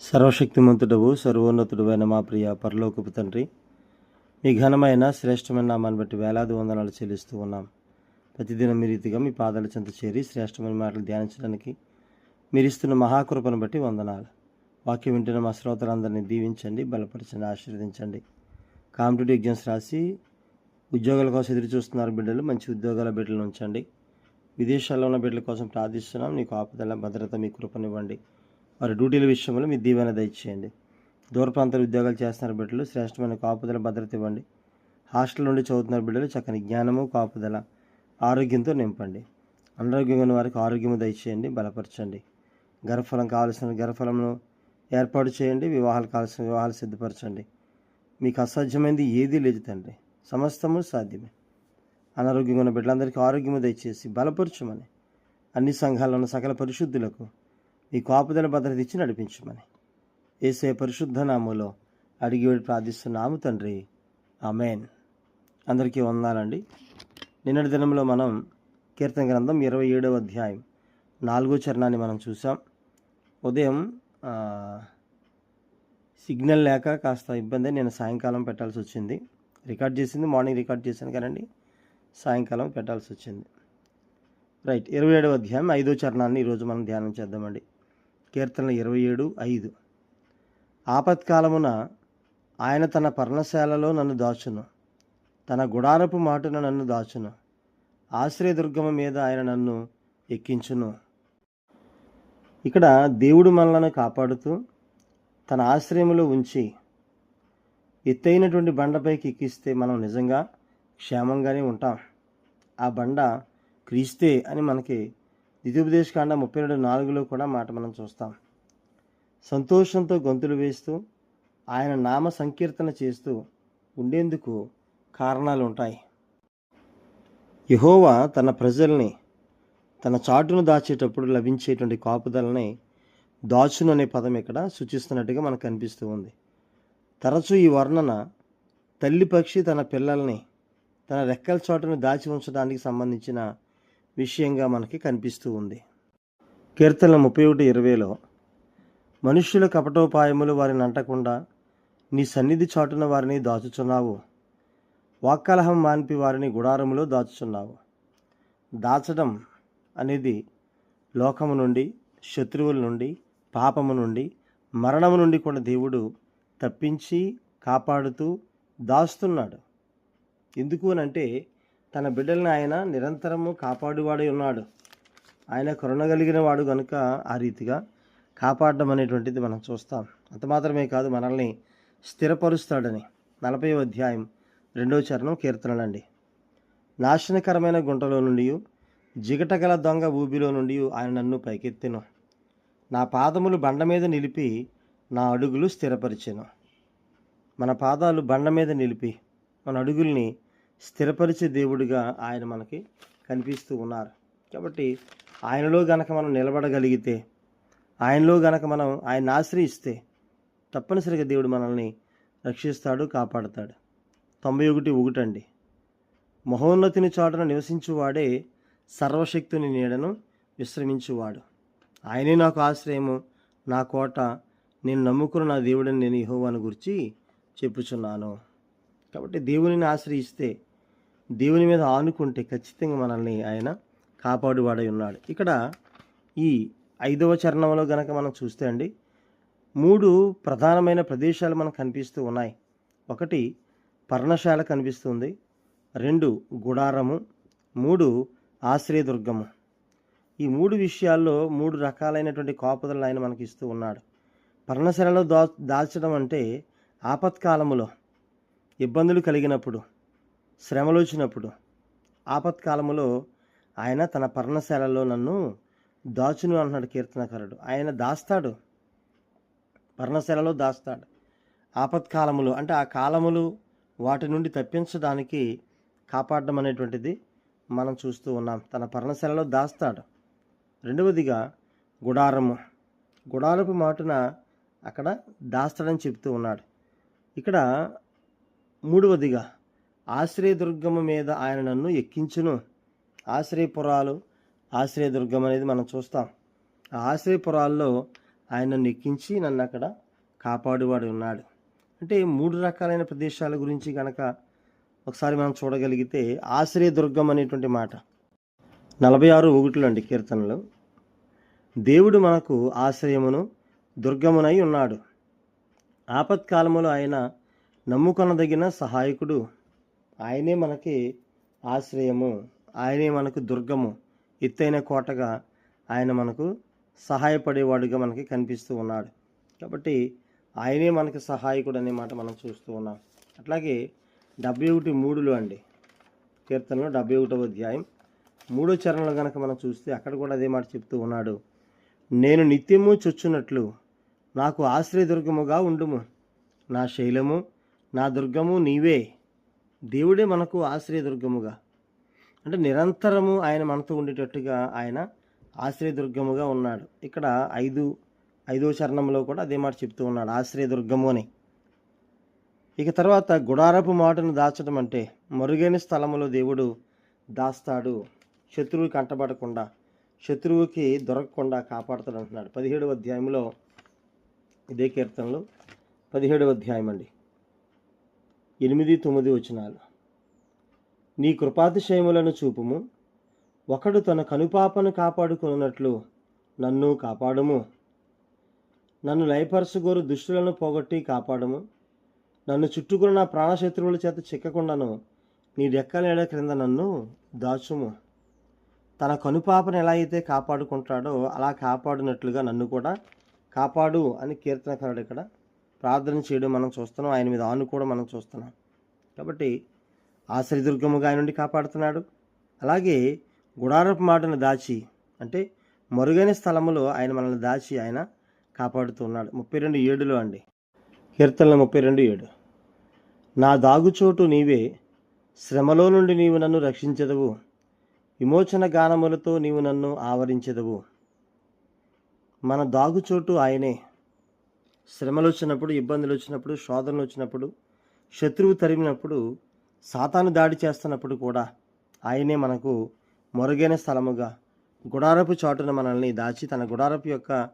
సర్వశక్తిమంతుడవు సర్వోన్నతుడవైన మా ప్రియ పరలోకపు తండ్రి మీ ఘనమైన శ్రేష్టమైన నామాన్ని బట్టి వేలాది వందనాలు చెల్లిస్తూ ఉన్నాం. ప్రతిదినం మీ రీతిగా మీ పాదాల చెంత చేరి శ్రేష్టమైన మాటలు ధ్యానించడానికి మీరు ఇస్తున్న మహాకృపను బట్టి వందనాలు. వాక్యం వింటున్న మా శ్రోతలందరినీ దీవించండి బలపరచండి ఆశీర్వదించండి. కాంపిటేటివ్ ఎగ్జామ్స్ రాసి ఉద్యోగాల కోసం ఎదురు చూస్తున్నారు బిడ్డలు మంచి ఉద్యోగాల బిడ్డలు ఉంచండి. విదేశాల్లో ఉన్న బిడ్డల కోసం ప్రార్థిస్తున్నాం. నీకు ఆపదల భద్రత మీ కృపనివ్వండి వారి డ్యూటీల విషయంలో మీ దీవెన దయచేయండి. దూర ప్రాంతాల ఉద్యోగాలు చేస్తున్న బిడ్డలు శ్రేష్టమైన కాపుదల భద్రత ఇవ్వండి. హాస్టల్ నుండి చదువుతున్న బిడ్డలు చక్కని జ్ఞానము కాపుదల ఆరోగ్యంతో నింపండి. అనారోగ్యంగా ఉన్న వారికి ఆరోగ్యము దయచేయండి బలపరచండి. గర్భఫలం కావాల్సిన గర్భఫలమును ఏర్పాటు చేయండి వివాహాలు కావాల్సిన వివాహాలు సిద్ధపరచండి. మీకు అసాధ్యమైనది ఏదీ లేదు తండ్రి. సమస్తము సాధ్యమే. అనారోగ్యంగా ఉన్న బిడ్డలందరికీ ఆరోగ్యము దయచేసి బలపరచమని. అన్ని సంఘాల్లో ఉన్న సకల పరిశుద్ధులకు ఈ కాపుదల భద్రత ఇచ్చి నడిపించమని. ఏసే పరిశుద్ధ నామంలో అడిగి ప్రార్థిస్తున్నాము తండ్రి. అమేన్ అందరికీ వందాలండి నిన్నటి దినంలో మనం కీర్తన గ్రంథం ఇరవై ఏడవ అధ్యాయం నాలుగో చరణాన్ని మనం చూసాం ఉదయం సిగ్నల్ లేక కాస్త ఇబ్బంది నేను సాయంకాలం పెట్టాల్సి వచ్చింది. రికార్డ్ చేసింది మార్నింగ్ రికార్డ్ చేశాను కదండి. సాయంకాలం పెట్టాల్సి వచ్చింది. రైట్ ఇరవై ఏడవ అధ్యాయం ఐదో చరణాన్ని ఈరోజు మనం ధ్యానం చేద్దామండి. కీర్తన ఇరవై ఏడు ఐదు. ఆపత్కాలమున ఆయన తన పర్ణశాలలో నన్ను దాచును. తన గుడారపు మాటున నన్ను దాచును. ఆశ్రయదుర్గము మీద ఆయన నన్ను ఎక్కించును. ఇక్కడ దేవుడు మనలను కాపాడుతూ తన ఆశ్రయములో ఉంచి ఎత్తైనటువంటి బండపైకి ఎక్కిస్తే మనం నిజంగా క్షేమంగానే ఉంటాం. ఆ బండ క్రీస్తే అని మనకి ద్వితీయోపదేశకాండ ముప్పై రెండు నాలుగులో కూడా మాట మనం చూస్తాం. సంతోషంతో గొంతులు వేస్తూ ఆయన నామ సంకీర్తన చేస్తూ ఉండేందుకు కారణాలు ఉంటాయి యహోవా తన ప్రజల్ని తన చాటును దాచేటప్పుడు లభించేటువంటి కాపుదలని దాచును అనే పదం ఇక్కడ సూచిస్తున్నట్టుగా మనకు కనిపిస్తూ ఉంది. తరచూ ఈ వర్ణన తల్లి పక్షి తన పిల్లల్ని తన రెక్కల చాటును దాచి ఉంచడానికి సంబంధించిన విషయంగా మనకి కనిపిస్తూ ఉంది. కీర్తన ముప్పై ఒకటి ఇరవైలో మనుష్యుల కపటోపాయములు వారిని అంటకుండా నీ సన్నిధి చాటున వారిని దాచుచున్నావు. వాక్కలహం మాన్పి వారిని గుడారములో దాచుచున్నావు. దాచడం అనేది లోకము నుండి శత్రువుల నుండి పాపము నుండి మరణము నుండి కూడా దేవుడు తప్పించి కాపాడుతూ దాస్తున్నాడు. ఎందుకు అని అంటే తన బిడ్డలను ఆయన నిరంతరము కాపాడువాడై ఉన్నాడు. ఆయన కరుణగలిగిన వాడు కనుక ఆ రీతిగా కాపాడడం అనేటువంటిది మనం చూస్తాం. అంత మాత్రమే కాదు మనల్ని స్థిరపరుస్తాడని. నలభై అధ్యాయం రెండవ చరణం కీర్తనలండి. నాశనకరమైన గుంటలో నుండి జిగటగల దొంగ ఊబిలో నుండి ఆయన నన్ను పైకెత్తిను. నా పాదములు బండ మీద నిలిపి నా అడుగులు స్థిరపరిచెను. మన పాదాలు బండ మీద నిలిపి మన అడుగుల్ని స్థిరపరిచే దేవుడిగా ఆయన మనకి కనిపిస్తూ ఉన్నారు. కాబట్టి ఆయనలో గనక మనం నిలబడగలిగితే ఆయనలో గనక మనం ఆయన ఆశ్రయిస్తే తప్పనిసరిగా దేవుడు మనల్ని రక్షిస్తాడు కాపాడుతాడు. తొంభై ఒకటి ఒకటండి మహోన్నతిని చాటున నివసించువాడే సర్వశక్తుని నీడను విశ్రమించువాడు. ఆయనే నాకు ఆశ్రయము నా కోట నేను నమ్ముకున్న నా దేవుడని నేను యెహోవాను గురించి చెప్పుచున్నాను. కాబట్టి దేవునిని ఆశ్రయిస్తే దేవుని మీద ఆనుకుంటే ఖచ్చితంగా మనల్ని ఆయన కాపాడువాడై ఉన్నాడు. ఇక్కడ ఈ ఐదవ చరణంలో గనక మనం చూస్తే అండి మూడు ప్రధానమైన ప్రదేశాలు మనకు కనిపిస్తూ ఉన్నాయి. ఒకటి పర్ణశాల కనిపిస్తుంది రెండు గుడారము మూడు ఆశ్రయదుర్గము. ఈ మూడు విషయాల్లో మూడు రకాలైనటువంటి కాపుదలను ఆయన మనకి ఇస్తూ ఉన్నాడు. పర్ణశాలలో దా దాల్చడం అంటే ఆపత్కాలములో ఇబ్బందులు కలిగినప్పుడు శ్రమలు వచ్చినప్పుడు ఆపత్కాలములో ఆయన తన పర్ణశాలలో నన్ను దాచును అంటున్నాడు కీర్తనకారుడు. ఆయన దాస్తాడు. పర్ణశాలలో దాస్తాడు. ఆపత్కాలములు అంటే ఆ కాలములు వాటి నుండి తప్పించడానికి కాపాడడం అనేటువంటిది మనం చూస్తూ ఉన్నాం. తన పర్ణశాలలో దాస్తాడు. రెండవదిగా గుడారము. గుడారపు మాటున అక్కడ దాస్తాడని చెప్తూ ఉన్నాడు. ఇక్కడ మూడవదిగా ఆశ్రయదుర్గము మీద ఆయన నన్ను ఎక్కించును. ఆశ్రయపురాలు ఆశ్రయదుర్గం అనేది మనం చూస్తాం. ఆ ఆశ్రయపురాల్లో ఆయన నన్ను ఎక్కించి నన్ను అక్కడ కాపాడువాడు ఉన్నాడు. అంటే మూడు రకాలైన ప్రదేశాల గురించి కనుక ఒకసారి మనం చూడగలిగితే ఆశ్రయదుర్గం అనేటువంటి మాట. నలభై ఆరు ఒకటిలో అండి కీర్తనలు దేవుడు మనకు ఆశ్రయమును దుర్గమునై ఉన్నాడు. ఆపత్కాలములో ఆయన నమ్ముకొనదగిన సహాయకుడు. ఆయనే మనకి ఆశ్రయము ఆయనే మనకు దుర్గము. ఎత్తైన కోటగా ఆయన మనకు సహాయపడేవాడుగా మనకి కనిపిస్తూ ఉన్నాడు. కాబట్టి ఆయనే మనకి సహాయకుడు అనే మాట మనం చూస్తూ ఉన్నాం. అట్లాగే డెబ్బై ఒకటి మూడులో అండి కీర్తనలో డెబ్బై ఒకటవ అధ్యాయం మూడో చరణంలో కనుక మనం చూస్తే అక్కడ కూడా అదే మాట చెప్తూ ఉన్నాడు. నేను నిత్యము చొచ్చునట్లు నాకు ఆశ్రయదుర్గముగా ఉండుము. నా శైలము నా దుర్గము నీవే. దేవుడే మనకు ఆశ్రయదుర్గముగా. అంటే నిరంతరము ఆయన మనతో ఉండేటట్టుగా ఆయన ఆశ్రయదుర్గముగా ఉన్నాడు. ఇక్కడ ఐదు ఐదో చరణంలో కూడా అదే మాట చెప్తూ ఉన్నాడు ఆశ్రయదుర్గము అని. ఇక తర్వాత గుడారపు మాటను దాచడం అంటే మరుగైన స్థలములో దేవుడు దాస్తాడు శత్రువు కంటపడకుండా శత్రువుకి దొరకకుండా కాపాడుతాడు అంటున్నాడు. పదిహేడవ అధ్యాయంలో ఇదే కీర్తనలు. పదిహేడవ అధ్యాయం అండి. ఎనిమిది తొమ్మిది వచనాలు. నీ కృపాతిశయములను చూపుము. ఒకడు తన కనుపాపను కాపాడుకున్నట్లు నన్ను కాపాడము. నన్ను లయపరచుగోరు దుష్టులను పోగొట్టి కాపాడము. నన్ను చుట్టుకున్న నా ప్రాణశత్రువుల చేత చిక్కకుండాను నీ రెక్కలేడ క్రింద నన్ను దాచుము. తన కనుపాపను ఎలా అయితే కాపాడుకుంటాడో అలా కాపాడినట్లుగా నన్ను కూడా కాపాడు అని కీర్తనకారుడు ఇక్కడ ప్రార్థన చేయడం మనం చూస్తున్నాం. ఆయన మీద ఆను కూడా మనం చూస్తున్నాం. కాబట్టి ఆశ్రయదుర్గముగా ఆయన నుండి కాపాడుతున్నాడు. అలాగే గుడారపు మాటను దాచి అంటే మరుగైన స్థలములో ఆయన మనల్ని దాచి ఆయన కాపాడుతున్నాడు ముప్పై రెండు ఏడులో అండి. కీర్తనలు ముప్పై రెండు ఏడు. నా దాగుచోటు నీవే శ్రమలో నుండి నీవు నన్ను రక్షించదవు. విమోచన గానములతో నీవు నన్ను ఆవరించదవు. మన దాగుచోటు ఆయనే. శ్రమలు వచ్చినప్పుడు ఇబ్బందులు వచ్చినప్పుడు శోధనలు వచ్చినప్పుడు శత్రువు తరిమినప్పుడు సాతాను దాడి చేస్తున్నప్పుడు కూడా ఆయనే మనకు మొరుగైన స్థలముగా గుడారపు చాటున మనల్ని దాచి తన గుడారపు యొక్క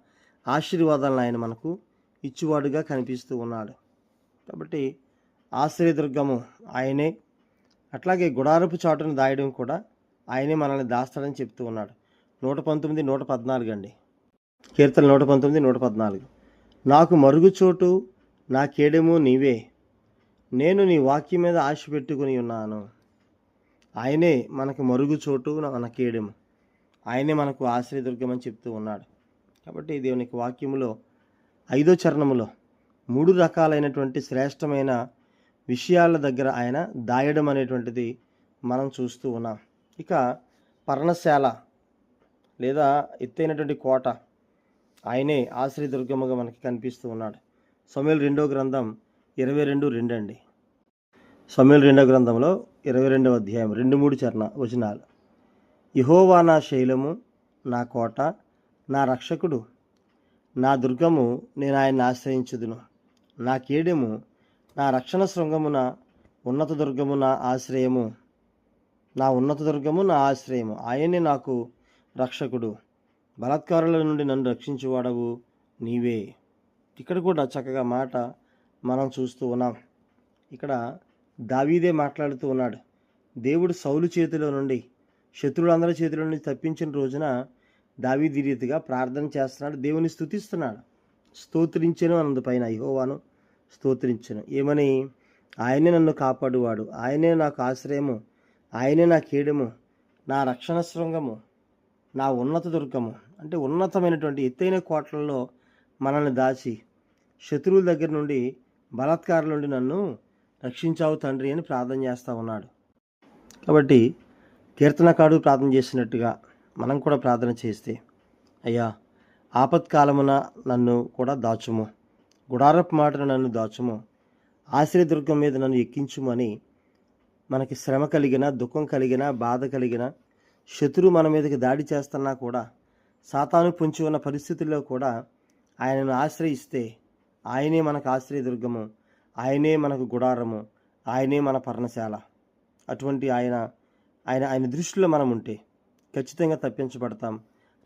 ఆశీర్వాదాలను ఆయన మనకు ఇచ్చువాడుగా కనిపిస్తూ ఉన్నాడు. కాబట్టి ఆశ్రయదుర్గము ఆయనే. అట్లాగే గుడారపు చాటును దాయడం కూడా ఆయనే మనల్ని దాస్తాడని చెప్తూ ఉన్నాడు. నూట పంతొమ్మిది నూట పద్నాలుగు అండి. కీర్తన నూట పంతొమ్మిది నూట పద్నాలుగు. నాకు మరుగుచోటు నా కేడెము నీవే. నేను నీ వాక్యం మీద ఆశ పెట్టుకుని ఉన్నాను. ఆయనే మనకు మరుగుచోటు మన కేడెము ఆయనే మనకు ఆశ్రయదుర్గం అని చెప్తూ ఉన్నాడు. కాబట్టి దేవునికి వాక్యములో ఐదో చరణములో మూడు రకాలైనటువంటి శ్రేష్టమైన విషయాల దగ్గర ఆయన దాయడం అనేటువంటిది మనం చూస్తూ ఉన్నాం. ఇక పర్ణశాల లేదా ఎత్తైనటువంటి కోట ఆయనే ఆశ్రయదుర్గముగా మనకి కనిపిస్తూ ఉన్నాడు. సమయలు రెండో గ్రంథం ఇరవై రెండు రెండు అండి. సమయలు రెండో గ్రంథంలో ఇరవై రెండవ అధ్యాయం రెండు మూడు చరణ వచనాలు. యహోవా నా శైలము నా కోట నా రక్షకుడు. నా దుర్గము నేను ఆయన్ని ఆశ్రయించుదును. నా కీడెము నా రక్షణ శృంగమున ఉన్నత దుర్గము నా ఆశ్రయము. నా ఉన్నత దుర్గము నా ఆశ్రయము. ఆయనే నాకు రక్షకుడు. బలాత్కారుల నుండి నన్ను రక్షించువాడవు నీవే. ఇక్కడ కూడా చక్కగా మాట మనం చూస్తూ ఉన్నాం. ఇక్కడ దావీదే మాట్లాడుతూ ఉన్నాడు. దేవుడు సౌలు చేతిలో నుండి శత్రువులందరి చేతిలో నుండి తప్పించిన రోజున దావీది రీతిగా ప్రార్థన చేస్తున్నాడు. దేవుని స్థుతిస్తున్నాడు స్తోత్రించను అన్నది పైన యహోవాను స్తోత్రించను. ఏమని? ఆయనే నన్ను కాపాడువాడు. ఆయనే నాకు ఆశ్రయము. ఆయనే నా కీడము. నా రక్షణ శృంగము. నా ఉన్నత దుర్గము. అంటే ఉన్నతమైనటువంటి ఎత్తైన కోటలలో మనల్ని దాచి శత్రువుల దగ్గర నుండి బలాత్కారుల నుండి నన్ను రక్షించావు తండ్రి అని ప్రార్థన చేస్తూ ఉన్నాడు. కాబట్టి కీర్తనకాడు ప్రార్థన చేసినట్టుగా మనం కూడా ప్రార్థన చేస్తే అయ్యా ఆపత్కాలమున నన్ను కూడా దాచుము. గుడారపు మాటను నన్ను దాచుము. ఆశ్రయదుర్గం మీద నన్ను ఎక్కించుమని మనకి శ్రమ కలిగిన దుఃఖం కలిగిన బాధ కలిగిన శత్రువు మన మీదకి దాడి చేస్తున్నా కూడా సాతాను పుంచి ఉన్న పరిస్థితుల్లో కూడా ఆయనను ఆశ్రయిస్తే ఆయనే మనకు ఆశ్రయదుర్గము ఆయనే మనకు గుడారము ఆయనే మన పర్ణశాల. అటువంటి ఆయన ఆయన ఆయన దృష్టిలో మనం ఉంటే ఖచ్చితంగా తప్పించబడతాం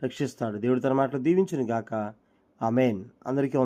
రక్షిస్తాడు. దేవుడి తన మాటలు దీవించును గాక ఆమెన్. అందరికీ